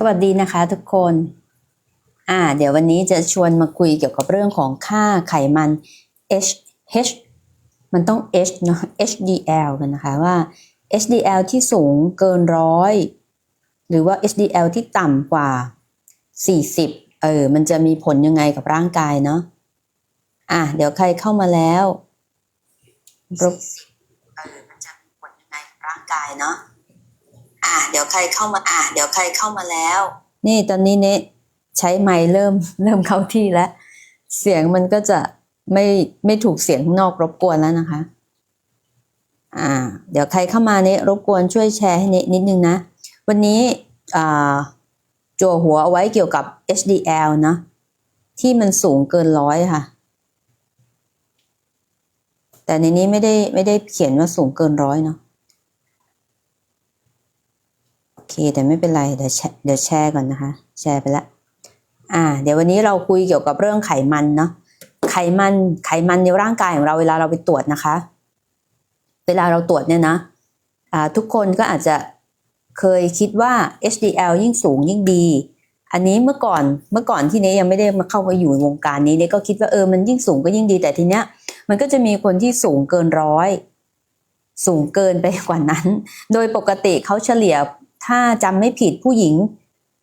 สวัสดีนะคะทุกคน อ่า เดี๋ยววันนี้จะชวนมาคุยเกี่ยวกับเรื่องของค่าไขมัน H H มันต้อง H เนอะ HDL กันนะคะว่า HDL ที่สูงเกินร้อยหรือว่า HDL ที่ต่ำกว่า 40 เออ มันจะมีผลยังไงกับร่างกายเนาะ อะ เดี๋ยวใครเข้ามาแล้วรบเออ มันจะมีผลยังไงกับร่างกายเนาะ อะเดี๋ยวใครเข้ามาอะเดี๋ยวใครเข้ามาแล้ว นี่ตอนนี้เนะใช้ไมค์เริ่มเริ่มเข้าที่แล้ว เสียงมันก็จะไม่ไม่ถูกเสียงข้างนอกรบกวนแล้วนะคะ อ่า เดี๋ยวใครเข้ามาเนะรบกวนช่วยแชร์ให้เนะนิดนึงนะ วันนี้อ่าจั่วหัวเอาไว้เกี่ยวกับ HDL นะ ที่มันสูงเกินร้อยค่ะ แต่ในนี้ไม่ได้ไม่ได้เขียนว่าสูงเกินร้อยเนาะ โอ เคแต่ไม่เป็นไรเดี๋ยวแชร์เดี๋ยวแชร์ก่อนนะคะ แชร์ไปละอ่า เดี๋ยววันนี้เราคุยเกี่ยวกับเรื่องไขมันเนาะไขมันไขมันในร่างกายของเราเวลาเราไปตรวจนะคะ เวลาเราตรวจเนี่ยนะอ่าทุกคนก็อาจจะเคยคิดว่า HDL ยิ่งสูงยิ่งดี อันนี้เมื่อก่อนเมื่อก่อนที่เนี้ยังไม่ได้มาเข้ามาอยู่วงการนี้เนี่ยก็คิดว่าเออมันยิ่งสูงก็ยิ่งดีแต่ทีเนี้ย มันก็จะมีคนที่สูงเกินร้อยสูงเกินไปกว่านั้น โดยปกติเขาเฉลี่ย ถ้าจำไม่ผิดผู้หญิง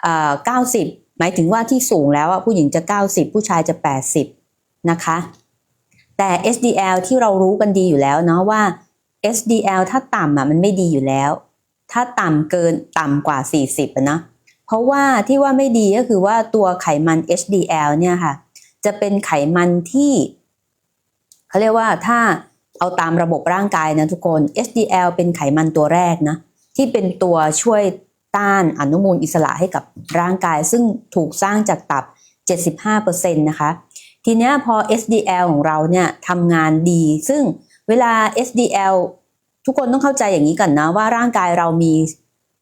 อ่า90หมายถึงว่าที่สูงแล้วผู้หญิงจะ 90 ผู้ชายจะ 80 นะคะ แต่ SDL ที่เรารู้กันดีอยู่แล้วเนาะว่า SDL ถ้าต่ำอะมันไม่ดีอยู่แล้ว ถ้าต่ำเกินต่ำกว่า 40นะเพราะว่าที่ว่าไม่ดีก็คือว่าตัวไขมัน HDL เนี่ยค่ะ จะเป็นไขมันที่เขาเรียกว่าถ้าเอาตามระบบร่างกายนะทุกคน HDL เป็นไขมันตัวแรกนะ ที่เป็นตัวช่วยต้านอนุมูลอิสระให้กับร่างกาย ซึ่งถูกสร้างจากตับ 75%นะคะ ทีนี้พอ SDL ของเราเนี่ยทำงานดี ซึ่งเวลา SDL ทุกคนต้องเข้าใจอย่างนี้ก่อนนะว่าร่างกายเรามี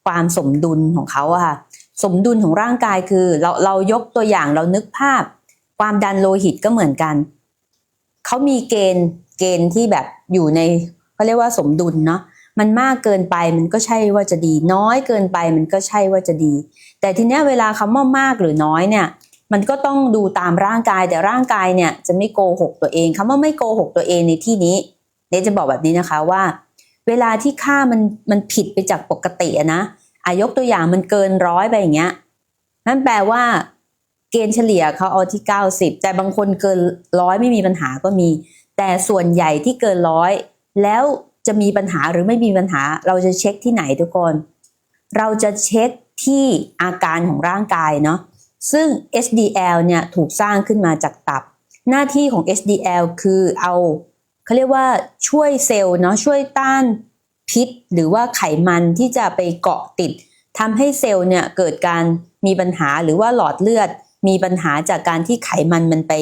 ความสมดุลของเขาอะค่ะสมดุลของร่างกายคือเราเรายกตัวอย่างเรานึกภาพ ความดันโลหิตก็เหมือนกัน เขามีเกณฑ์เกณฑ์ที่แบบอยู่ในเขาเรียกว่าสมดุลเนาะ มันมากเกินไปมันก็ใช่ว่าจะดี น้อยเกินไปมันก็ใช่ว่าจะดี แต่ทีเนี้ยเวลาคำว่ามากหรือน้อยเนี่ยมันก็ต้องดูตามร่างกายแต่ร่างกายเนี่ยจะไม่โกหกตัวเองคำว่าไม่โกหกตัวเองในที่นี้เนจะบอกแบบนี้นะคะว่า เวลาที่ค่ามันมันผิดไปจากปกตินะอายกตัวอย่างมันเกินร้อยไปอย่างเงี้ยนั่นแปลว่าเกณฑ์เฉลี่ยเขาเอาที่ 90 แต่บางคนเกินร้อยไม่มีปัญหาก็มี แต่ส่วนใหญ่ที่เกินร้อยแล้ว จะมีปัญหาหรือไม่มีปัญหา เราจะเช็คที่ไหนทุกคน เราจะเช็คที่อาการของร่างกายเนาะซึ่ง HDL เนี่ยถูกสร้างขึ้นมาจากตับ หน้าที่ของ HDL คือเอาเขาเรียกว่าช่วยเซลล์เนาะช่วยต้านพิษ หรือว่าไขมันที่จะไปเกาะติดทำให้เซลล์เนี่ยเกิดการมีปัญหาหรือว่าหลอดเลือด มีปัญหาจากการที่ไขมันมันไป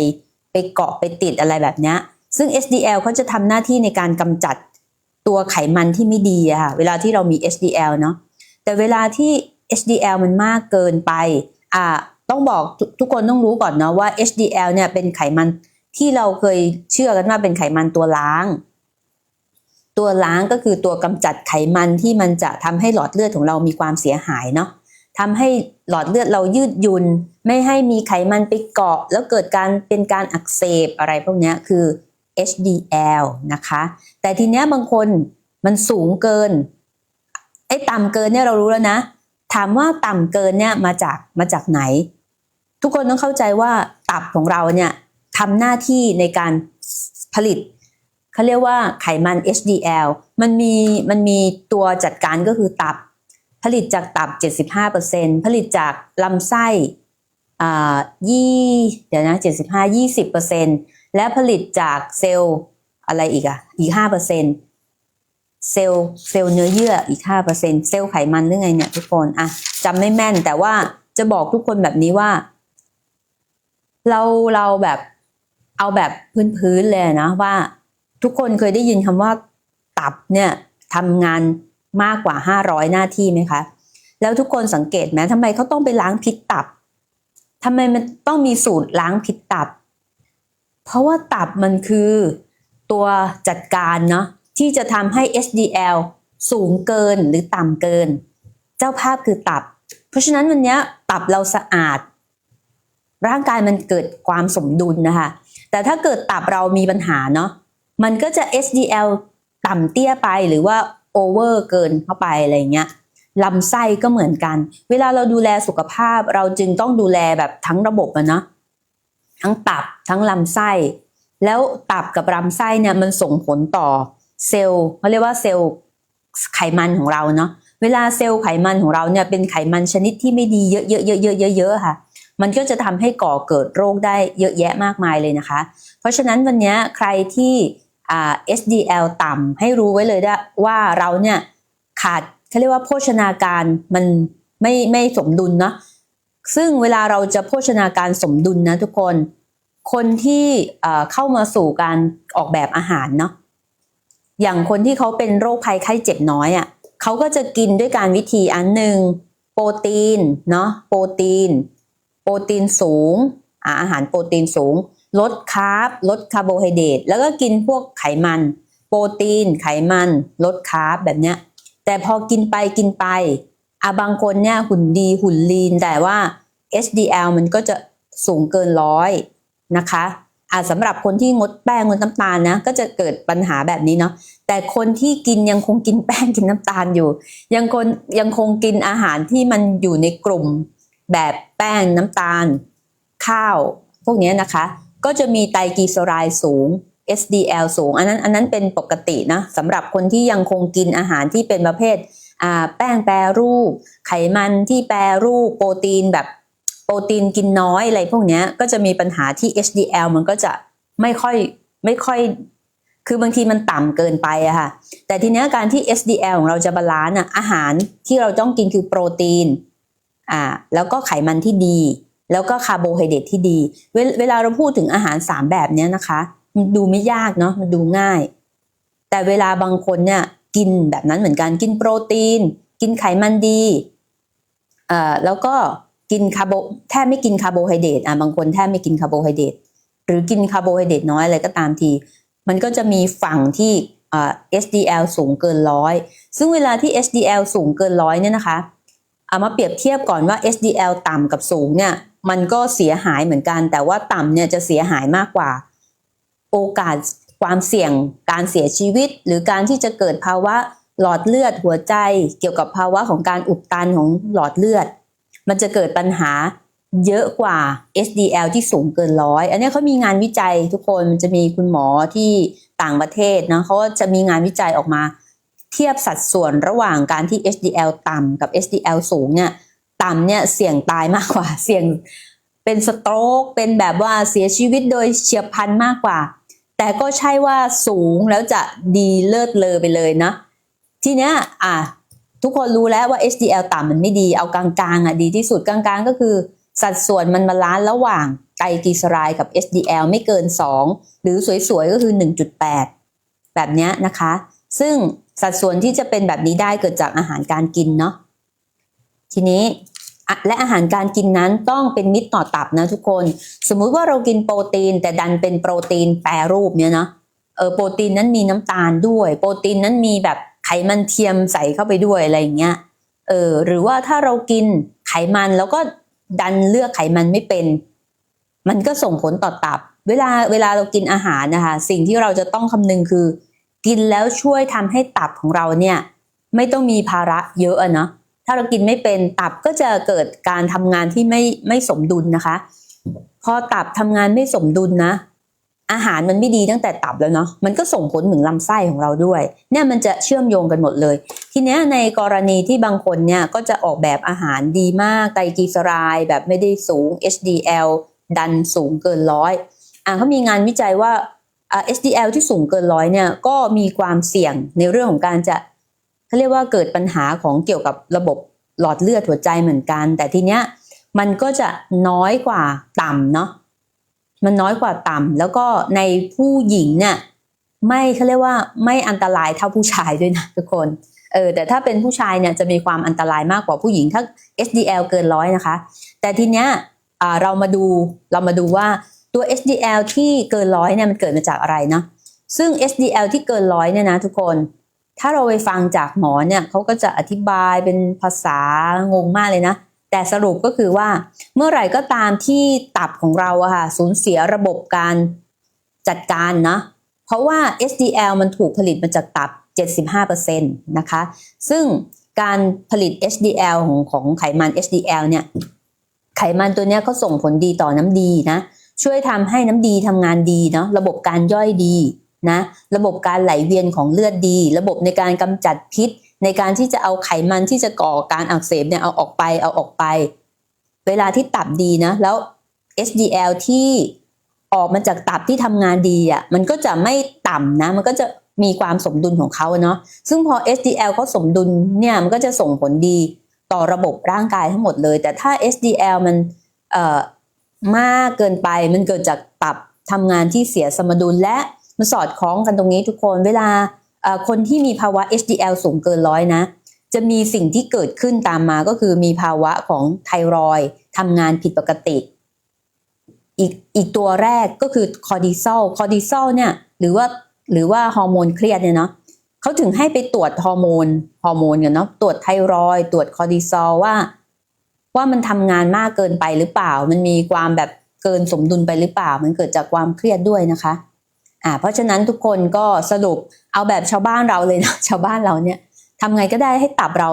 ไปเกาะไปติดอะไรแบบนี้ซึ่ง HDL เขาจะทำหน้าที่ในการกำจัด ตัวไขมันที่ไม่ดีอะค่ะเวลาที่เรามี HDL เนาะแต่เวลาที่ HDL มันมากเกินไปอ่าต้องบอกทุทุกคนต้องรู้ก่อนเนาะว่า HDL เนี่ยเป็นไขมันที่เราเคยเชื่อกันว่าเป็นไขมันตัวล้าง ตัวล้างก็คือตัวกำจัดไขมันที่มันจะทำให้หลอดเลือดของเรามีความเสียหายเนาะทำให้หลอดเลือดเรายืดหยุ่นไม่ให้มีไขมันไปเกาะ แล้วเกิดการเป็นการอักเสบอะไรพวกนี้คือ HDL นะคะ แต่ทีเนี้ยบางคนมันสูงเกิน ไอ้ต่ำเกินเนี่ยเรารู้แล้วนะ ถามว่าต่ำเกินเนี่ยมาจากมาจากไหน ทุกคนต้องเข้าใจว่าตับของเราเนี่ยทำหน้าที่ในการผลิตเขาเรียกว่าไขมัน HDL มันมีมันมีตัวจัดการก็คือตับ ผลิตจากตับ 75%ผลิตจากลำไส้อ่ายี่เดี๋ยวนะ 75 20% และผลิตจากเซลล์อะไรอีกอะอีก5%เซลล์เซลล์เนื้อเยื่ออีก5%เซลล์ไขมันหรือไงเนี่ยทุกคนอะจำไม่แม่นแต่ว่าจะบอกทุกคนแบบนี้ว่า เราเราแบบเอาแบบพื้นๆเลยนะว่า ทุกคนเคยได้ยินคำว่าตับเนี่ยทำงานมากกว่า500หน้าที่ไหมคะ แล้วทุกคนสังเกตไหมทำไมเขาต้องไปล้างพิษตับทำไมมันต้องมีสูตรล้างพิษตับ เพราะว่าตับมันคือตัวจัดการเนาะที่จะทำให้ HDL สูงเกินหรือต่ำเกิน เจ้าภาพคือตับ เพราะฉะนั้นวันนี้ตับเราสะอาด ร่างกายมันเกิดความสมดุลนะคะ แต่ถ้าเกิดตับเรามีปัญหาเนาะมันก็จะ SDL ต่ำเตี้ยไปหรือว่าโอเวอร์เกินเข้าไปอะไรเงี้ยลำไส้ก็เหมือนกัน เวลาเราดูแลสุขภาพเราจึงต้องดูแลแบบทั้งระบบอะเนาะ ทั้งตับทั้งลำไส้ แล้วตับกับลำไส้เนี่ยมันส่งผลต่อเซลล์เขาเรียกว่าเซลล์ไขมันของเราเนาะเวลาเซลล์ไขมันของเราเนี่ยเป็นไขมันชนิดที่ไม่ดีเยอะๆๆๆๆๆค่ะ มันก็จะทำให้ก่อเกิดโรคได้เยอะแยะมากมายเลยนะคะ เพราะฉะนั้นวันนี้ใครที่ SDL ต่ำให้รู้ไว้เลยว่าเราเนี่ยขาดเขาเรียกว่าโภชนาการมันไม่ไม่สมดุลเนาะ ซึ่งเวลาเราจะโภชนาการสมดุลนะทุกคน คนที่เข้ามาสู่การออกแบบอาหารเนาะอย่างคนที่เขาเป็นโรคภัยไข้เจ็บน้อยอะ่ะเขาก็จะกินด้วยการวิธีอันหนึ่งโปรตีนเนาะโปรตีน โปรตีนสูงอาหารโปรตีนสูง ลดคาร์บลดคาร์โบไฮเดรตแล้วก็กินพวกไขมัน โปรตีน ไขมัน ลดคาร์บแบบเนี้ยแต่พอกินไปกินไป อาบางคนเนี่ยหุ่นดีหุ่นลีน แต่ว่า HDL มันก็จะสูงเกินร้อยนะคะอาสำหรับคนที่งดแป้งงดน้ำตาลนะก็จะเกิดปัญหาแบบนี้เนาะแต่คนที่กินยังคงกินแป้งกินน้ำตาลอยู่ ยังคนยังคงกินอาหารที่มันอยู่ในกลุ่มแบบแป้งน้ำตาล ข้าว พวกนี้นะคะ ก็จะมีไตรกลีเซอไรด์สูง SDL สูง อันนั้นอันนั้นเป็นปกตินะสำหรับคนที่ยังคงกินอาหารที่เป็นประเภท แป้งแปรรูป ไขมันที่แปรรูป โปรตีนแบบโปรตีนกินน้อยอะไรพวกนี้ก็จะมีปัญหาที่ HDL มันก็จะไม่ค่อยไม่ค่อย คือบางทีมันต่ำเกินไปอะค่ะ แต่ทีนี้การที่ SDL ของเราจะบาลานซ์อาหารที่เราต้องกินคือโปรตีนอ่าแล้วก็ไขมันที่ดี แล้วก็คาร์โบไฮเดรตที่ดี เวเวลาเราพูดถึงอาหารสามแบบนี้นะคะมันดูไม่ยากเนาะมันดูง่าย แต่เวลาบางคนเนี่ย กินแบบนั้นเหมือนกันกินโปรตีน กินไขมันดีเอ่อแล้วก็กินคาร์โบแทบไม่กินคาร์โบไฮเดรตอะบางคนแทบไม่กินคาร์โบไฮเดรตหรือกินคาร์โบไฮเดรตน้อยอะไรก็ตามที มันก็จะมีฝั่งที่เอ่อ SDL สูงเกินร้อยซึ่งเวลาที่ SDL สูงเกินร้อยเนี่ยนะคะเอามาเปรียบเทียบก่อนว่า SDL ต่ำกับสูงเนี่ยมันก็เสียหายเหมือนกัน แต่ว่าต่ำเนี่ยจะเสียหายมากกว่า โอกาส ความเสี่ยงการเสียชีวิต หรือการที่จะเกิดภาวะหลอดเลือดหัวใจ เกี่ยวกับภาวะของการอุดตันของหลอดเลือด มันจะเกิดปัญหาเยอะกว่า SDL ที่สูงเกินร้อย อันนี้เขามีงานวิจัยทุกคนมันจะมีคุณหมอที่ต่างประเทศนะเขาจะมีงานวิจัยออกมา เทียบสัดส่วนระหว่างการที่ HDL ต่ำกับ HDL สูงเนี่ยต่ำเนี่ยเสี่ยงตายมากกว่า เสี่ยงเป็นสโตรกเป็นแบบว่าเสียชีวิตโดยเฉียบพลันมากกว่า แต่ก็ใช่ว่าสูงแล้วจะดีเลิศเลอไปเลยนะ ทีเนี้ยอะทุกคนรู้แล้วว่า HDL ต่ำมันไม่ดีเอากลางๆอะดีที่สุดกลางๆ ก็คือ สัดส่วนมันมาล้านระหว่างไตรกลีเซอไรด์กับ HDL ไม่เกิน 2 หรือสวยๆ ก็คือ 1.8 แบบนี้นะคะ ซึ่งสัดส่วนที่จะเป็นแบบนี้ได้เกิดจากอาหารการกินเนาะทีนี้ และอาหารการกินนั้นต้องเป็นมิตรต่อตับนะทุกคน สมมุติว่าเรากินโปรตีน แต่ดันเป็นโปรตีนแปรรูปเนี่ยนะเออโปรตีนนั้นมีน้ำตาลด้วย โปรตีนนั้นมีแบบไขมันเทียมใส่เข้าไปด้วยอะไรอย่างเงี้ยเออหรือว่าถ้าเรากินไขมันแล้วก็ดันเลือกไขมันไม่เป็น มันก็ส่งผลต่อตับ เวลาเวลาเรากินอาหารนะคะ สิ่งที่เราจะต้องคำนึงคือ กินแล้วช่วยทำให้ตับของเราเนี่ย ไม่ต้องมีภาระเยอะอะเนาะ ถ้าเรากินไม่เป็นตับก็จะเกิดการทำงานที่ไม่ไม่สมดุลนะคะ พอตับทำงานไม่สมดุลนะ อาหารมันไม่ดีตั้งแต่ตับแล้วเนาะมันก็ส่งผลถึงลำไส้ของเราด้วย เนี่ยมันจะเชื่อมโยงกันหมดเลย ทีเนี้ยในกรณีที่บางคนเนี่ยก็จะออกแบบอาหารดีมากไตรกลีเซอไรด์แบบไม่ได้สูง HDL ดันสูงเกินร้อยอ่าเขามีงานวิจัยว่า HDL ที่สูงเกินร้อยเนี่ยก็มีความเสี่ยงในเรื่องของการจะ เขาเรียกว่าเกิดปัญหาของเกี่ยวกับระบบหลอดเลือดหัวใจเหมือนกัน แต่ทีเนี้ยมันก็จะน้อยกว่าต่ำเนาะมันน้อยกว่าต่ำแล้วก็ในผู้หญิงเนี่ยไม่เขาเรียกว่าไม่อันตรายเท่าผู้ชายด้วยนะทุกคนเออแต่ถ้าเป็นผู้ชายเนี่ยจะมีความอันตรายมากกว่าผู้หญิงถ้า HDL เกินร้อยนะคะ แต่ทีเนี้ยเรามาดูเรามาดูว่าตัว HDL ที่เกินร้อยเนี่ยมันเกิดมาจากอะไรนะซึ่ง HDL ที่เกินร้อยเนี่ยนะทุกคน ถ้าเราไปฟังจากหมอเนี่ยเขาก็จะอธิบายเป็นภาษางงมากเลยนะ แต่สรุปก็คือว่า เมื่อไหร่ก็ตามที่ตับของเราอะค่ะสูญเสียระบบการจัดการนะ เพราะว่า HDL มันถูกผลิตมาจากตับ 75%นะคะ ซึ่งการผลิต HDL ของของไขมัน HDL เนี่ย ไขมันตัวเนี้ยก็ส่งผลดีต่อน้ำดีนะ ช่วยทำให้น้ำดีทำงานดีเนาะ ระบบการย่อยดี นะระบบการไหลเวียนของเลือดดี ระบบในการกำจัดพิษ ในการที่จะเอาไขมันที่จะก่อการอักเสบเนี่ยเอาออกไปเอาออกไป เวลาที่ตับดีนะ แล้ว HDL ที่ออกมาจากตับที่ทำงานดีอะมันก็จะไม่ต่ำนะ มันก็จะมีความสมดุลของเขาเนาะซึ่งพอ HDL เขาสมดุลเนี่ยมันก็จะส่งผลดีต่อระบบร่างกายทั้งหมดเลย แต่ถ้า HDL มันเอ่อมากเกินไปมันเกิดจากตับทำงานที่เสียสมดุลและ มันสอดคล้องกันตรงนี้ทุกคนเวลาคนที่มีภาวะ HDL สูงเกินร้อยนะ จะมีสิ่งที่เกิดขึ้นตามมาก็คือมีภาวะของไทรอยทำงานผิดปกติ อีกอีกตัวแรกก็คือคอร์ติซอลคอร์ติซอลเนี่ยหรือว่าหรือว่าฮอร์โมนเครียดเนี่ยเนาะเขาถึงให้ไปตรวจฮอร์โมนฮอร์โมนกันเนาะตรวจไทรอยตรวจคอร์ติซอลว่า ว่ามันทำงานมากเกินไปหรือเปล่า มันมีความแบบเกินสมดุลไปหรือเปล่า มันเกิดจากความเครียดด้วยนะคะ อ่าเพราะฉะนั้นทุกคนก็สรุปเอาแบบชาวบ้านเราเลยนะชาวบ้านเราเนี่ยทำไงก็ได้ให้ตับเรา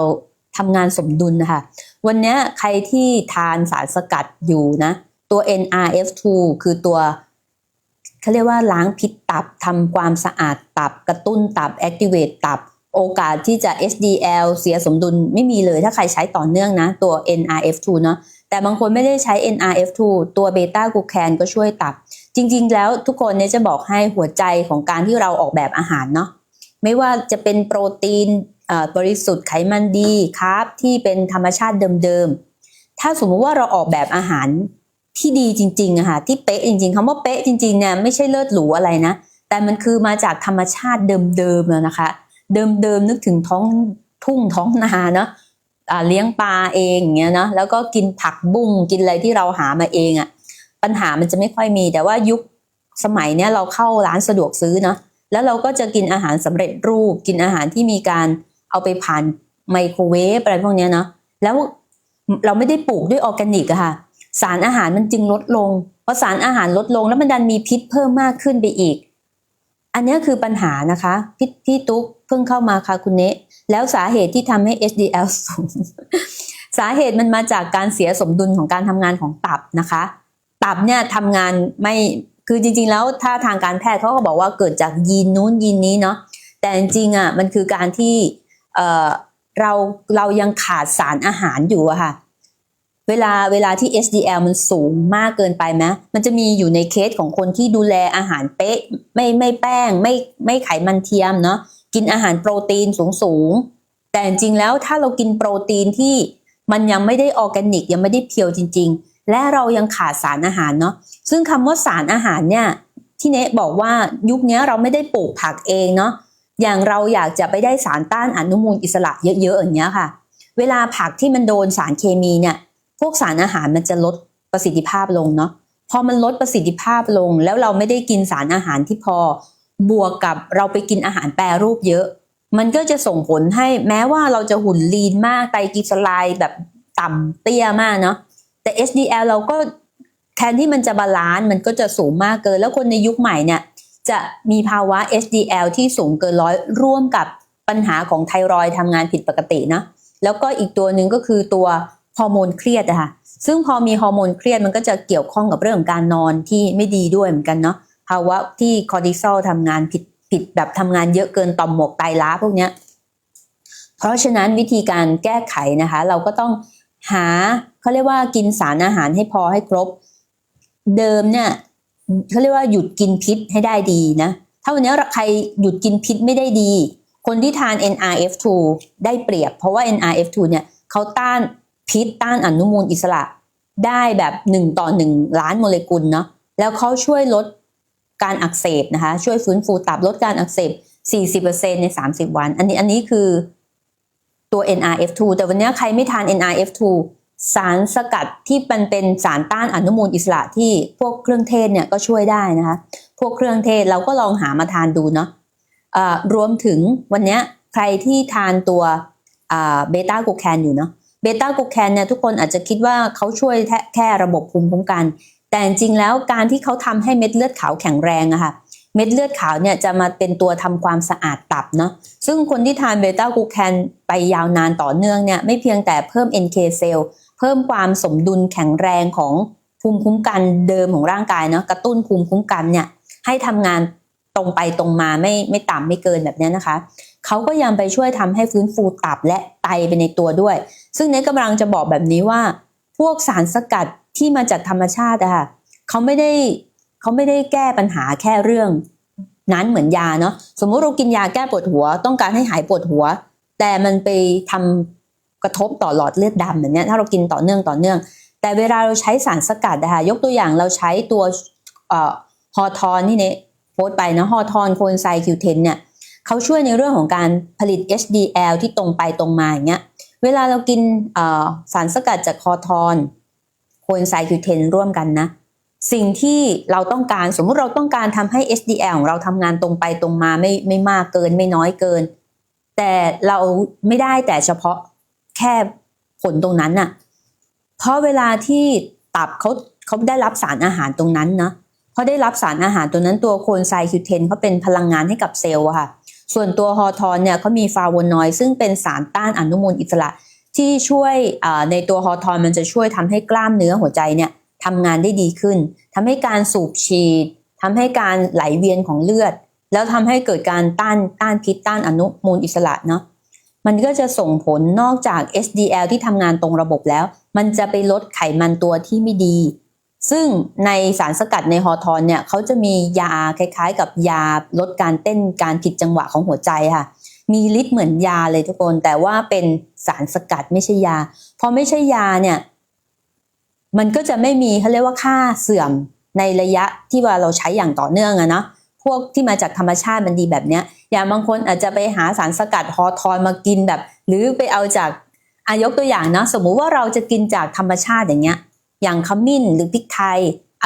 ทำงานสมดุลนะคะวันนี้ใครที่ทานสารสกัดอยู่นะตัว NRF2 คือตัวเขาเรียกว่าล้างพิษตับทำความสะอาดตับกระตุ้นตับ activate ตับ โอกาสที่จะ HDL เสียสมดุลไม่มีเลยถ้าใครใช้ต่อเนื่องนะ ตัว NRF2 เนาะ แต่บางคนไม่ได้ใช้ NRF2 ตัวเบต้ากูแคนก็ช่วยตับ จริงๆ แล้วทุกคนเนี่ยจะบอกให้หัวใจของการที่เราออกแบบอาหารเนาะไม่ว่าจะเป็นโปรตีนบริสุทธิ์ไขมันดีคาร์บที่เป็นธรรมชาติเดิมๆ ถ้าสมมติว่าเราออกแบบอาหารที่ดีจริงๆอะค่ะที่เป๊ะจริงๆคำว่าเป๊ะจริงๆเนี่ยไม่ใช่เลิศหรูอะไรนะ แต่มันคือมาจากธรรมชาติเดิมๆแล้วนะคะ เดิมๆนึกถึงท้องทุ่งท้องนาเนาะ เลี้ยงปลาเองอย่างเงี้ยเนาะแล้วก็กินผักบุ้งกินอะไรที่เราหามาเองอะปัญหามันจะไม่ค่อยมี แต่ว่ายุคสมัยเนี้ยเราเข้าร้านสะดวกซื้อเนาะแล้วเราก็จะกินอาหารสำเร็จรูป กินอาหารที่มีการเอาไปผ่านไมโครเวฟอะไรพวกเนี้เนาะแล้วเราไม่ได้ปลูกด้วยออร์แกนิกอะค่ะ สารอาหารมันจึงลดลง เพอสารอาหารลดลงแล้วมันดันมีพิษเพิ่มมากขึ้นไปอีก อันนี้คือปัญหานะคะพิษพี่ตุ๊กเพิ่งเข้ามาค่ะคุณเนะแล้วสาเหตุที่ทำให้ HDL สูงสาเหตุมันมาจากการเสียสมดุลของการทำงานของตับนะคะ ตับเนี่ยทำงานไม่คือจริง ๆ แล้วถ้าทางการแพทย์เขาก็บอกว่าเกิดจากยีนนู้นยีนนี้เนาะแต่จริงๆอะมันคือการที่เเราเรายังขาดสารอาหารอยู่อะค่ะ เวลาเวลาที่ HDL มันสูงมากเกินไปไหมมันจะมีอยู่ในเคสของคนที่ดูแลอาหารเป๊ะ ไม่ไม่แป้ง ไม่ไม่ไขมันเทียมเนาะกินอาหารโปรตีนสูงสูงแต่จริงแล้วถ้าเรากินโปรตีนที่มันยังไม่ได้ออร์แกนิก ยังไม่ได้เพียวจริง ๆ และเรายังขาดสารอาหารเนาะซึ่งคำว่าสารอาหารเนี่ยที่เนบอกว่ายุคนี้เราไม่ได้ปลูกผักเองเนาะอย่างเราอยากจะไปได้สารต้านอนุมูลอิสระเยอะๆอย่างเงี้ยค่ะ เวลาผักที่มันโดนสารเคมีเนี่ย พวกสารอาหารมันจะลดประสิทธิภาพลงเนาะพอมันลดประสิทธิภาพลง แล้วเราไม่ได้กินสารอาหารที่พอบวกกับเราไปกินอาหารแปรรูปเยอะ มันก็จะส่งผลให้แม้ว่าเราจะหุ่นลีนมากไตรกลีเซอไรด์แบบต่ำเตี้ยมากเนาะแต่ HDL เราก็แทนที่มันจะบาลานซ์มันก็จะสูงมากเกิน แล้วคนในยุคใหม่เนี่ยจะมีภาวะ HDL ที่สูงเกินร้อยร่วมกับปัญหาของไทรอยทำงานผิดปกตินะแล้วก็อีกตัวหนึ่งก็คือตัว ฮอร์โมนเครียดอะค่ะซึ่งพอมีฮอร์โมนเครียดมันก็จะเกี่ยวข้องกับเรื่องของการนอนที่ไม่ดีด้วยเหมือนกันเนาะภาวะที่คอร์ติซอลทำงานผิดผิดแบบทำงานเยอะเกินต่อมหมวกไตล้าพวกเนี้ยเพราะฉะนั้นวิธีการแก้ไขนะคะ เราก็ต้องหาเขาเรียกว่ากินสารอาหารให้พอให้ครบ เดิมเนี่ยเขาเรียกว่าหยุดกินพิษให้ได้ดีนะถ้าวันนี้ใครหยุดกินพิษไม่ได้ดี คนที่ทาน NRF2 ได้เปรียบ เพราะว่า NRF2 เนี่ยเขาต้าน พิษต้านอนุมูลอิสระได้แบบ1ต่อ1ล้านโมเลกุลเนาะแล้วเขาช่วยลดการอักเสบนะคะ ช่วยฟื้นฟูตับลดการอักเสบ 40%ใน 30 วัน อันนี้อันนี้คือตัว NRF2 แต่วันนี้ใครไม่ทาน NRF2 สารสกัดที่มันเป็นสารต้านอนุมูลอิสระที่พวกเครื่องเทศเนี่ยก็ช่วยได้นะคะ พวกเครื่องเทศเราก็ลองหามาทานดูเนาะะรวมถึงวันนี้ใครที่ทานตัวเบต้ากลูแคนอยู่เนาะ เบต้ากูแคนเนี่ยทุกคนอาจจะคิดว่าเขาช่วยแค่แค่ระบบภูมิคุ้มกัน แต่จริงแล้วการที่เขาทำให้เม็ดเลือดขาวแข็งแรงอะค่ะเม็ดเลือดขาวเนี่ยจะมาเป็นตัวทำความสะอาดตับเนาะซึ่งคนที่ทานเบต้ากูแคนไปยาวนานต่อเนื่องเนี่ยไม่เพียงแต่เพิ่ม NK เซลล์เพิ่มความสมดุลแข็งแรงของภูมิคุ้มกันเดิมของร่างกายเนาะกระตุ้นภูมิคุ้มกันเนี่ยให้ทำงานตรงไปตรงมาไม่ไม่ต่ำไม่เกินแบบนี้นะคะ เขาก็ยังไปช่วยทำให้ฟื้นฟูตับและไตไปในตัวด้วย ซึ่งเนยกำลังจะบอกแบบนี้ว่า พวกสารสกัดที่มาจากธรรมชาติอะค่ะเขาไม่ได้เขาไม่ได้แก้ปัญหาแค่เรื่อง นั้นเหมือนยาเนาะสมมุติเรากินยาแก้ปวดหัว ต้องการให้หายปวดหัว แต่มันไปทำกระทบต่อหลอดเลือดดำแบบเนี้ยถ้าเรากินต่อเนื่องต่อเนื่อง แต่เวลาเราใช้สารสกัดนะคะยกตัวอย่างเราใช้ตัวเอ่อฮอทอนที่เนี่ยโพสต์ไปนะฮอทอนโคนไซคิวเทนเนี่ยเขาช่วยในเรื่องของการผลิต HDL ที่ตรงไปตรงมาอย่างเงี้ย เวลาเรากินสารสกัดจากฮอทอนโคนไซคิวเทนร่วมกันนะ สิ่งที่เราต้องการสมมุติเราต้องการทำให้ HDL ของเราทำงานตรงไปตรงมาไม่ไม่มากเกินไม่น้อยเกิน แต่เราไม่ได้แต่เฉพาะแค่ผลตรงนั้นน่ะ เพราะเวลาที่ตับเขาเขาได้รับสารอาหารตรงนั้นนะพอได้รับสารอาหารตรงนั้นตัวโคนไซคิวเทนเขาเป็นพลังงานให้กับเซลล์อะค่ะ ส่วนตัวฮอร์ทอนเนี่ยเขามีฟาวนอยด์ซึ่งเป็นสารต้านอนุมูลอิสระ ที่ช่วยในตัวฮอร์ทอนมันจะช่วยทำให้กล้ามเนื้อหัวใจเนี่ยทำงานได้ดีขึ้นทำให้การสูบฉีดทำให้การไหลเวียนของเลือด แล้วทำให้เกิดการต้านต้านพิษต้านอนุมูลอิสระเนาะมันก็จะส่งผลนอกจาก HDL ที่ทำงานตรงระบบแล้ว มันจะไปลดไขมันตัวที่ไม่ดี ซึ่งในสารสกัดในฮอร์ทอนเนี่ยเขาจะมียาคล้ายๆ กับยาลดการเต้นการผิดจังหวะของหัวใจค่ะ มีฤทธิ์เหมือนยาเลยทุกคน แต่ว่าเป็นสารสกัดไม่ใช่ยา พอไม่ใช่ยาเนี่ย มันก็จะไม่มีเขาเรียกว่าค่าเสื่อมในระยะที่ว่าเราใช้อย่างต่อเนื่องอะนะพวกที่มาจากธรรมชาติมันดีแบบเนี้ย อย่างบางคนอาจจะไปหาสารสกัดฮอร์ทอนมากินแบบ หรือไปเอาจากอายกตัวอย่างเนาะสมมุติว่าเราจะกินจากธรรมชาติอย่างเงี้ย อย่างขมิ้นหรือพริกไทย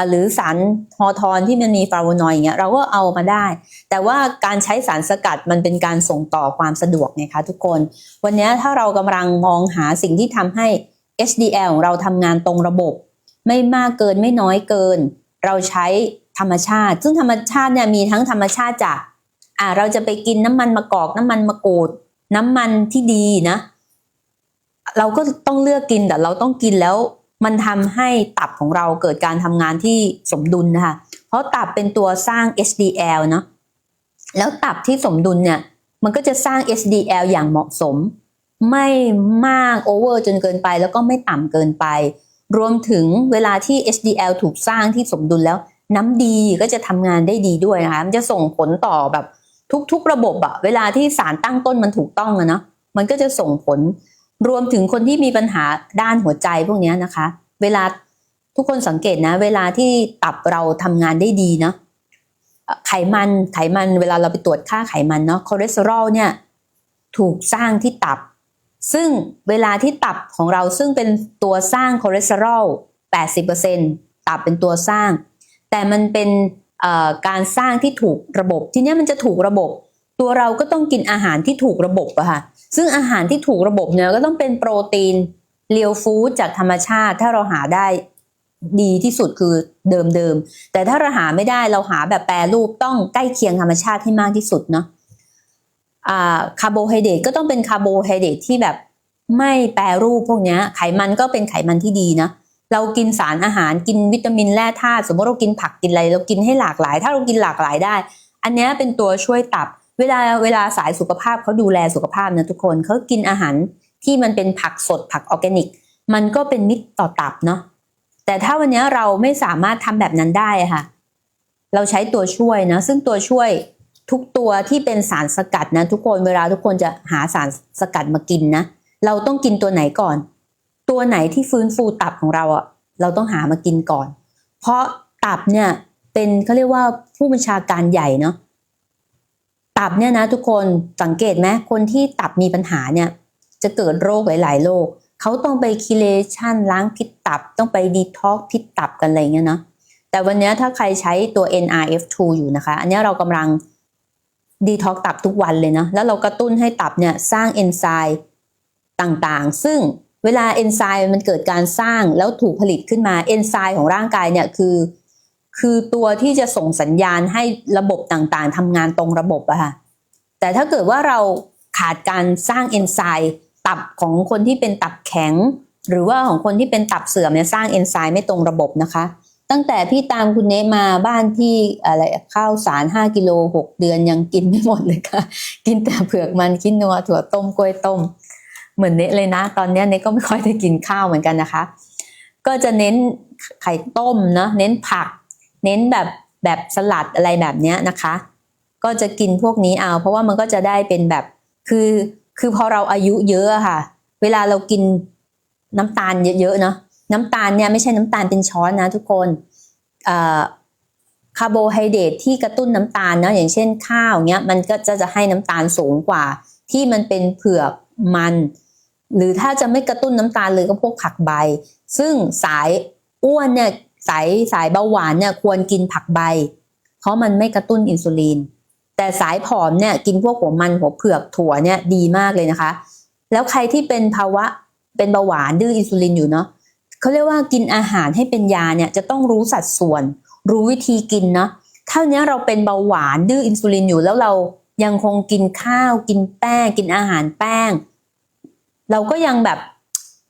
หรือสารฮอทอนที่มันมีฟลาโวนอยด์อย่างเงี้ยเราก็เอามาได้ แต่ว่าการใช้สารสกัดมันเป็นการส่งต่อความสะดวกไงคะทุกคน วันนี้ถ้าเรากำลังมองหาสิ่งที่ทำให้ HDL ของเราทำงานตรงระบบ ไม่มากเกินไม่น้อยเกิน เราใช้ธรรมชาติ ซึ่งธรรมชาติเนี่ยมีทั้งธรรมชาติจากอ่าเราจะไปกินน้ำมันมะกอกน้ำมันมะกรูด น้ำมันที่ดีนะ เราก็ต้องเลือกกินแต่เราต้องกินแล้ว มันทำให้ตับของเราเกิดการทำงานที่สมดุลนะคะ เพราะตับเป็นตัวสร้าง HDL เนาะแล้วตับที่สมดุลเนี่ย มันก็จะสร้าง HDL อย่างเหมาะสม ไม่มากโอเวอร์จนเกินไป แล้วก็ไม่ต่ำเกินไป รวมถึงเวลาที่ HDL ถูกสร้างที่สมดุลแล้ว น้ำดีก็จะทำงานได้ดีด้วยนะคะ มันจะส่งผลต่อแบบทุกๆระบบอะเวลาที่สารตั้งต้นมันถูกต้องอะเนาะ มันก็จะส่งผล รวมถึงคนที่มีปัญหาด้านหัวใจพวกนี้นะคะ เวลาทุกคนสังเกตนะ เวลาที่ตับเราทำงานได้ดีเนาะไขมันไขมันเวลาเราไปตรวจค่าไขมันเนาะคอเลสเตอรอลเนี่ยถูกสร้างที่ตับ ซึ่งเวลาที่ตับของเราซึ่งเป็นตัวสร้างคอเลสเตอรอล80%ตับเป็นตัวสร้าง แต่มันเป็นการสร้างที่ถูกระบบ ทีนี้มันจะถูกระบบ ตัวเราก็ต้องกินอาหารที่ถูกระบบอะค่ะ ซึ่งอาหารที่ถูกระบบเนี่ยก็ต้องเป็นโปรตีนเรียวฟู้ดจากธรรมชาติ ถ้าเราหาได้ดีที่สุดคือเดิมๆแต่ถ้าเราหาไม่ได้เราหาแบบแปรรูปต้องใกล้เคียงธรรมชาติให้มากที่สุดเนาะคาร์โบไฮเดรตก็ต้องเป็นคาร์โบไฮเดรตที่แบบไม่แปรรูปพวกนี้ไขมันก็เป็นไขมันที่ดีนะเรากินสารอาหารกินวิตามินแร่ธาตุสมมติเรากินผักกินอะไร เรากินให้หลากหลาย ถ้าเรากินหลากหลายได้ อันนี้เป็นตัวช่วยตับ เวลาเวลาสายสุขภาพเขาดูแลสุขภาพนะทุกคนเขากินอาหารที่มันเป็นผักสดผักออร์แกนิก มันก็เป็นมิตรต่อตับเนาะแต่ถ้าวันนี้เราไม่สามารถทำแบบนั้นได้ค่ะ เราใช้ตัวช่วยนะซึ่งตัวช่วยทุกตัวที่เป็นสารสกัดนะทุกคนเวลาทุกคนจะหาสารสกัดมากินนะเราต้องกินตัวไหนก่อน ตัวไหนที่ฟื้นฟูตับของเราอะ่ะเราต้องหามากินก่อน เพราะตับเนี่ยเป็นเขาเรียกว่าผู้บัญชาการใหญ่เนาะ ตับเนี่ยนะทุกคนสังเกตไหมคนที่ตับมีปัญหาเนี่ยจะเกิดโรคหลาย ๆ โรคเขาต้องไปคิเลชันล้างพิษตับต้องไปดีท็อกพิษตับกันอะไรเงี้ยเนาะแต่วันนี้ถ้าใครใช้ตัว NRF2 อยู่นะคะ อันนี้เรากำลังดีท็อกตับทุกวันเลยนะแล้วเรากระตุ้นให้ตับเนี่ยสร้างเอนไซม์ต่างๆ ซึ่งเวลาเอนไซม์มันเกิดการสร้างแล้วถูกผลิตขึ้นมาเอนไซม์ของร่างกายเนี่ยคือ คือตัวที่จะส่งสัญญาณให้ระบบต่างๆทำงานตรงระบบอะค่ะแต่ถ้าเกิดว่าเราขาดการสร้างเอนไซม์ตับของคนที่เป็นตับแข็ง หรือว่าของคนที่เป็นตับเสื่อมเนี่ยสร้างเอนไซม์ไม่ตรงระบบนะคะ ตั้งแต่พี่ตามคุณเนมาบ้านที่อะไรข้าวสาร 5 กิโล 6 เดือนยังกินไม่หมดเลยค่ะ กินแต่เผือกมันกินนัวถั่วต้มกล้วยต้ม เหมือนเนเลยนะ ตอนนี้เนก็ไม่ค่อยได้กินข้าวเหมือนกันนะคะ ก็จะเน้นไข่ต้มเนาะเน้นผัก เน้นแบบแบบสลัดอะไรแบบเนี้ยนะคะ ก็จะกินพวกนี้เอา เพราะว่ามันก็จะได้เป็นแบบคือคือพอเราอายุเยอะค่ะ เวลาเรากินน้ำตาลเยอะๆเนาะน้ำตาลเนี่ยไม่ใช่น้ำตาลเป็นช้อนนะทุกคนคาร์โบไฮเดรตที่กระตุ้นน้ำตาลนะอย่างเช่นข้าวเนี้ยมันก็จะจะให้น้ำตาลสูงกว่า ที่มันเป็นเผือกมัน หรือถ้าจะไม่กระตุ้นน้ำตาลเลยก็พวกผักใบ ซึ่งสายอ้วนเนี่ย สายสายเบาหวานเนี่ยควรกินผักใบ เพราะมันไม่กระตุ้นอินซูลิน แต่สายผอมเนี่ยกินพวกหัวมันหัวเผือกถั่วเนี่ยดีมากเลยนะคะ แล้วใครที่เป็นภาวะเป็นเบาหวานดื้ออินซูลินอยู่เนาะเขาเรียกว่ากินอาหารให้เป็นยาเนี่ยจะต้องรู้สัดส่วน รู้วิธีกินเนาะเท่านี้เราเป็นเบาหวานดื้ออินซูลินอยู่แล้วเรายังคงกินข้าว กินแป้ง กินอาหารแป้ง เราก็ยังแบบ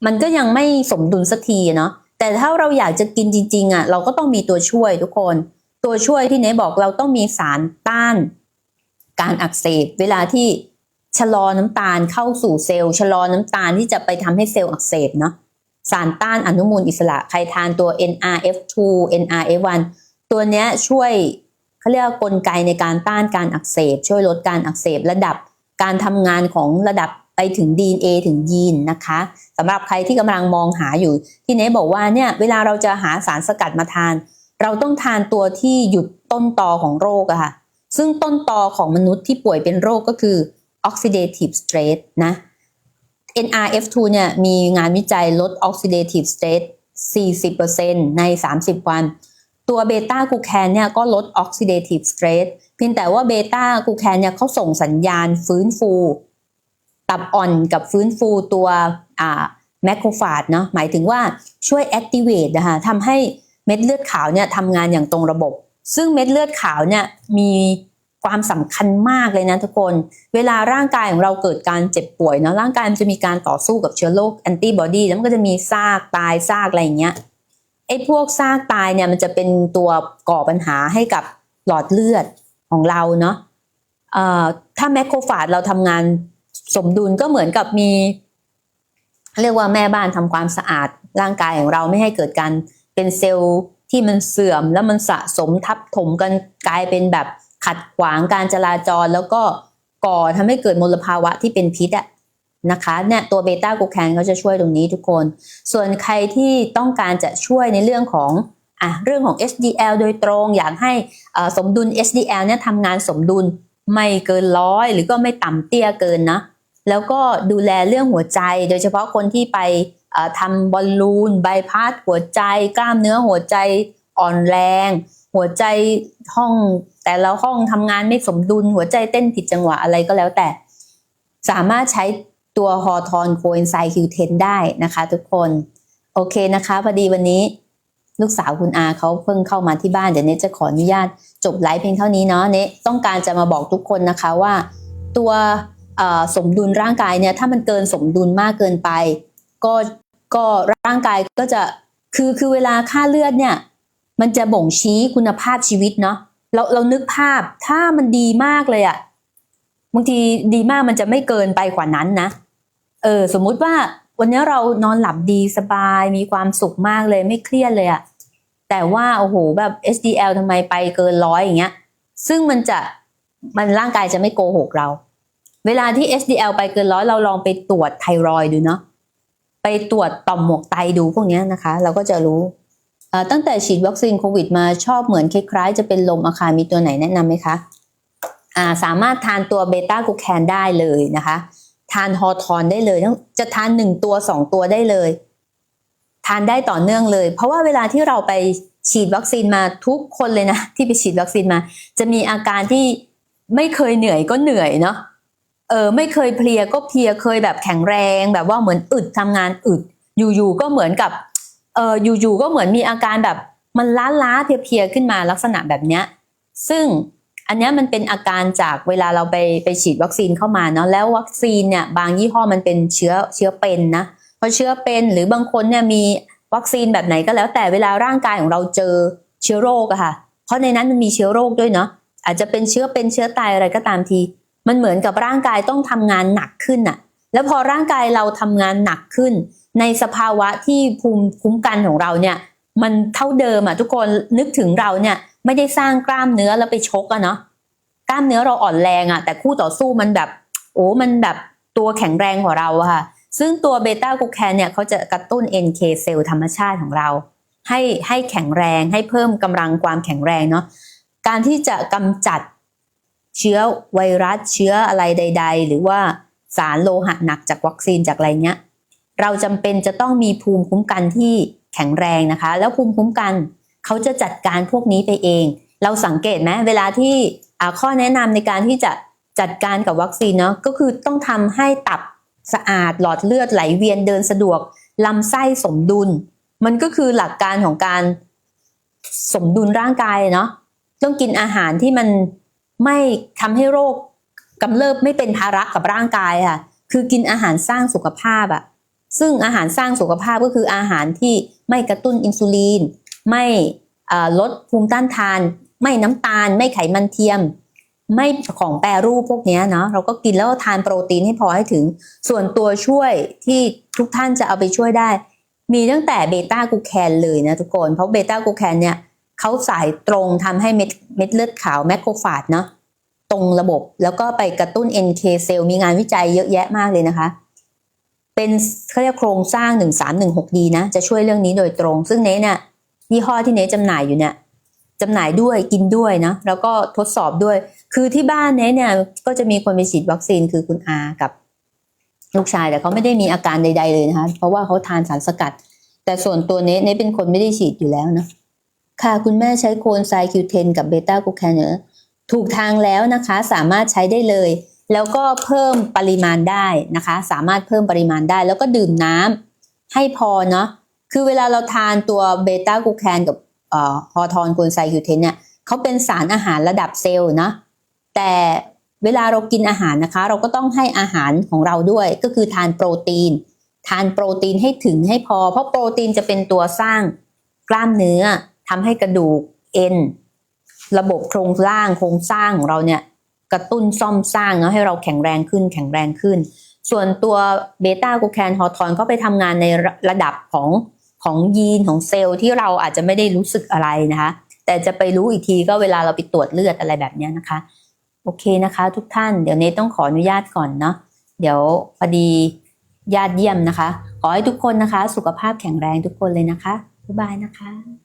มันก็ยังไม่สมดุลสักทีเนาะ แต่ถ้าเราอยากจะกินจริงๆอะเราก็ต้องมีตัวช่วยทุกคน ตัวช่วยที่เนบอกเราต้องมีสารต้าน การอักเสบ เวลาที่ชะลอน้ำตาลเข้าสู่เซลล์ชะลอน้ำตาลที่จะไปทำให้เซลล์อักเสบเนาะสารต้านอนุมูลอิสระใครทานตัว NRF2 NRF1 ตัวเนี้ยช่วยเขาเรียกว่ากลไกในการต้านการอักเสบ ช่วยลดการอักเสบ ระดับการทำงานของระดับ ไปถึง DNA ถึงยีนนะคะสำหรับใครที่กำลังมองหาอยู่ ที่เนบอกว่าเนี่ยเวลาเราจะหาสารสกัดมาทาน เราต้องทานตัวที่หยุดต้นตอของโรคอะค่ะ ซึ่งต้นตอของมนุษย์ที่ป่วยเป็นโรคก็คือ oxidative stress นะ NRF2 เนี่ยมีงานวิจัยลด oxidative stress 40%ใน 30 วัน ตัวเบต้ากูแคนเนี่ยก็ลด oxidative stress เพียงแต่ว่าเบต้ากูแคนเนี่ยเขาส่งสัญญาณฟื้นฟู ตับอ่อนกับฟื้นฟูตัวอ่าแมคโครฟาจเนาะหมายถึงว่าช่วย activate นะคะทำให้เม็ดเลือดขาวเนี่ยทำงานอย่างตรงระบบ ซึ่งเม็ดเลือดขาวเนี่ยมีความสำคัญมากเลยนะทุกคน เวลาร่างกายของเราเกิดการเจ็บป่วยเนาะร่างกายมันจะมีการต่อสู้กับเชื้อโรคแอนติบอดีแล้วมันก็จะมีซากตายซากอะไรอย่างเงี้ยไอ้พวกซากตายเนี่ยมันจะเป็นตัวก่อปัญหาให้กับหลอดเลือดของเราเนาะถ้าแมคโครฟาจเราทำงาน สมดุลก็เหมือนกับมี เรียกว่าแม่บ้านทำความสะอาดร่างกายของเราไม่ให้เกิดการเป็นเซลล์ที่มันเสื่อมแล้วมันสะสมทับถมกันกลายเป็นแบบขัดขวางการจราจรแล้วก็ก่อทำให้เกิดมลภาวะที่เป็นพิษอะนะคะเนี่ยตัวเบต้ากูแคนเขาจะช่วยตรงนี้ทุกคน ส่วนใครที่ต้องการจะช่วยในเรื่องของอะเรื่องของ HDL โดยตรงอยากให้สมดุล HDL เนี่ยทำงานสมดุลไม่เกินร้อยหรือก็ไม่ต่ำเตี้ยเกินนะ แล้วก็ดูแลเรื่องหัวใจ โดยเฉพาะคนที่ไปทำบอลลูนใบพัดหัวใจ กล้ามเนื้อหัวใจอ่อนแรง หัวใจห้องแต่ละห้องทำงานไม่สมดุล หัวใจเต้นผิดจังหวะอะไรก็แล้วแต่ สามารถใช้ตัวฮอร์ทอนโคเอนไซคิวเทนได้นะคะทุกคน โอเคนะคะพอดีวันนี้ ลูกสาวคุณอาเขาเพิ่งเข้ามาที่บ้าน เดี๋ยวเนจะขออนุญาตจบไลฟ์เพียงเท่านี้เนาะเนต้องการจะมาบอกทุกคนนะคะว่า ตัว สมดุลร่างกายเนี่ยถ้ามันเกินสมดุลมากเกินไป ก็ก็ร่างกายก็จะคือคือเวลาค่าเลือดเนี่ยมันจะบ่งชี้คุณภาพชีวิตเนาะเราเรานึกภาพถ้ามันดีมากเลยอะบางทีดีมากมันจะไม่เกินไปกว่านั้นนะเออสมมุติว่าวันนี้เรานอนหลับดีสบายมีความสุขมากเลยไม่เครียดเลยอะแต่ว่าโอ้โหแบบ HDL ทำไมไปเกินร้อยอย่างเงี้ย ซึ่งมันจะมันร่างกายจะไม่โกหกเรา เวลาที่ HDL ไปเกินร้อยเราลองไปตรวจไทรอยดูเนาะไปตรวจต่อมหมวกไตดูพวกนี้นะคะ เราก็จะรู้ตั้งแต่ฉีดวัคซีนโควิดมาชอบเหมือนคล้ายๆ จะเป็นลมอาคารมีตัวไหนแนะนำไหมคะาสามารถทานตัวเบต้ากูแคนได้เลยนะคะ ทานฮอทอนได้เลยจะทานหนึ่งตัวสองตัวได้เลย ทานได้ต่อเนื่องเลย เพราะว่าเวลาที่เราไปฉีดวัคซีนมาทุกคนเลยนะ ที่ไปฉีดวัคซีนมา จะมีอาการที่ไม่เคยเหนื่อยก็เหนื่อยเนาะ เออไม่เคยเพลียก็เพลียเคยแบบแข็งแรง แบบว่าเหมือนอึดทำงานอึด อยู่ๆก็เหมือนกับเอออยู่ๆก็เหมือนมีอาการแบบมันล้าล้าเพลียๆขึ้นมาลักษณะแบบเนี้ยซึ่งอันนี้มันเป็นอาการจากเวลาเราไปไปฉีดวัคซีนเข้ามาเนาะแล้ววัคซีนเนี่ยบางยี่ห้อมันเป็นเชื้อเชื้อเป็นนะเพราะเชื้อเป็นหรือบางคนเนี่ยมีวัคซีนแบบไหนก็แล้วแต่เวลาร่างกายของเราเจอเชื้อโรคอะค่ะ เพราะในนั้นมันมีเชื้อโรคด้วยเนาะอาจจะเป็นเชื้อเป็นเชื้อตายอะไรก็ตามที มันเหมือนกับร่างกายต้องทำงานหนักขึ้นอะแล้วพอร่างกายเราทำงานหนักขึ้น ในสภาวะที่ภูมิคุ้มกันของเราเนี่ย มันเท่าเดิมอะทุกคนนึกถึงเราเนี่ยไม่ได้สร้างกล้ามเนื้อแล้วไปชกอะเนาะกล้ามเนื้อเราอ่อนแรงอะแต่คู่ต่อสู้มันแบบ โอ้มันแบบตัวแข็งแรงกว่าเราอะค่ะ ซึ่งตัวเบต้ากูแคนเนี่ยเขาจะกระตุ้น NK เซลล์ธรรมชาติของเรา ให้ให้แข็งแรงให้เพิ่มกำลังความแข็งแรงเนาะการที่จะกำจัด เชื้อไวรัสเชื้ออะไรใด ๆ หรือว่าสารโลหะหนักจากวัคซีนจากอะไรเนี้ยเราจำเป็นจะต้องมีภูมิคุ้มกันที่แข็งแรงนะคะ แล้วภูมิคุ้มกันเขาจะจัดการพวกนี้ไปเอง เราสังเกตไหมเวลาที่ข้อแนะนำในการที่จะจัดการกับวัคซีนเนาะก็คือต้องทำให้ตับสะอาดหลอดเลือดไหลเวียนเดินสะดวกลำไส้สมดุล มันก็คือหลักการของการสมดุลร่างกายเนาะต้องกินอาหารที่มัน ไม่ทำให้โรคกำเริบไม่เป็นภาระกับร่างกายค่ะ คือกินอาหารสร้างสุขภาพอะซึ่งอาหารสร้างสุขภาพก็คืออาหารที่ไม่กระตุ้นอินซูลินไม่ลดภูมิต้านทาน ไม่น้ำตาล ไม่ไขมันเทียม ไม่ของแปรรูปพวกเนี้ยเนาะเราก็กินแล้วก็ทานโปรตีนให้พอให้ถึง ส่วนตัวช่วยที่ทุกท่านจะเอาไปช่วยได้ มีตั้งแต่เบต้ากูแคนเลยนะทุกคน เพราะเบต้ากูแคนเนี่ย เขาสายตรงทำให้เม็ดเม็ดเลือดขาวแมคโครฟาจเนาะตรงระบบแล้วก็ไปกระตุ้น NK เซลล์มีงานวิจัยเยอะแยะมากเลยนะคะ เป็นเขาเรียกโครงสร้าง 1316D นะจะช่วยเรื่องนี้โดยตรง ซึ่งเนเนี่ยยี่ห้อที่เนจำหน่ายอยู่เนี่ยจำหน่ายด้วยกินด้วยนะแล้วก็ทดสอบด้วย คือที่บ้านเนเนี่ยก็จะมีคนไปฉีดวัคซีนคือคุณอากับลูกชายแต่เขาไม่ได้มีอาการใด ๆเลยนะคะ เพราะว่าเขาทานสารสกัด แต่ส่วนตัวเนเนเป็นคนไม่ได้ฉีดอยู่แล้วนะ ค่ะคุณแม่ใช้โคนไซคิวเทนกับเบต้ากูแคนเนอร์ถูกทางแล้วนะคะสามารถใช้ได้เลย แล้วก็เพิ่มปริมาณได้นะคะ สามารถเพิ่มปริมาณได้ แล้วก็ดื่มน้ำให้พอเนาะคือเวลาเราทานตัวเบต้ากูแคนกับเอ่อฮอร์ทอนโกนไซคิวเทนเนี่ยเขาเป็นสารอาหารระดับเซลล์นะแต่เวลาเรากินอาหารนะคะ เราก็ต้องให้อาหารของเราด้วยก็คือทานโปรตีน ทานโปรตีนให้ถึงให้พอ เพราะโปรตีนจะเป็นตัวสร้างกล้ามเนื้อ ทำให้กระดูกเอ็นระบบโครงสร้างโครงสร้างของเราเนี่ยกระตุ้นซ่อมสร้างเนาะให้เราแข็งแรงขึ้นแข็งแรงขึ้น ส่วนตัวเบต้ากูแคนฮอร์ทอนก็ไปทำงานในระดับของของยีนของเซลล์ที่เราอาจจะไม่ได้รู้สึกอะไรนะคะ แต่จะไปรู้อีกทีก็เวลาเราไปตรวจเลือดอะไรแบบนี้นะคะ โอเคนะคะ ทุกท่านเดี๋ยวเนต้องขออนุญาตก่อนเนาะเดี๋ยวพอดีญาติเยี่ยมนะคะ ขอให้ทุกคนนะคะ สุขภาพแข็งแรงทุกคนเลยนะคะบ๊ายบายนะคะ